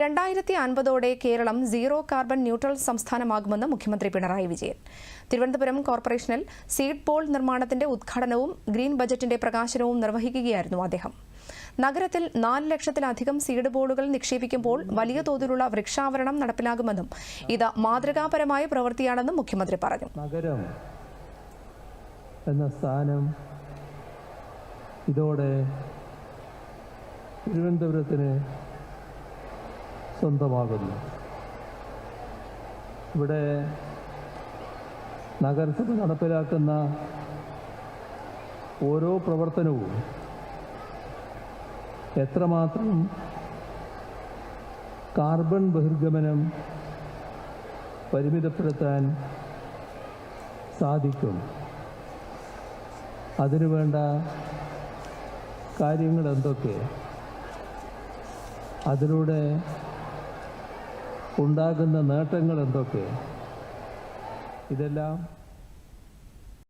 രണ്ടായിരത്തി അൻപതോടെ Keralam zero carbon neutral സംസ്ഥാനമാകുമെന്ന് മുഖ്യമന്ത്രി പിണറായി വിജയൻ. തിരുവനന്തപുരം കോർപ്പറേഷനിൽ സീഡ് പോൾ നിർമ്മാണത്തിന്റെ ഉദ്ഘാടനവും ഗ്രീൻ ബജറ്റിന്റെ പ്രകാശനവും നിർവഹിക്കുകയായിരുന്നു അദ്ദേഹം. നഗരത്തിൽ നാല് ലക്ഷത്തിലധികം സീഡ് ബോളുകൾ നിക്ഷേപിക്കുമ്പോൾ വലിയ തോതിലുള്ള വൃക്ഷാവരണം നടപ്പിലാകുമെന്നും ഇത് മാതൃകാപരമായ പ്രവൃത്തിയാണെന്നും മുഖ്യമന്ത്രി പറഞ്ഞു. നഗരം എന്ന സ്ഥാനം ഇതോടെ തിരുവനന്തപുരത്തിന് സ്വന്തമാകുന്നു. ഇവിടെ നഗരസഭ നടപ്പിലാക്കുന്ന ഓരോ പ്രവർത്തനവും എത്രമാത്രം കാർബൺ ബഹിർഗമനം പരിമിതപ്പെടുത്താൻ സാധിക്കും. അതിനുവേണ്ട കാര്യങ്ങൾ എന്തൊക്കെ അതിലൂടെ ഉണ്ടാകുന്ന നേട്ടങ്ങൾ എന്തൊക്കെ? ഇതെല്ലാം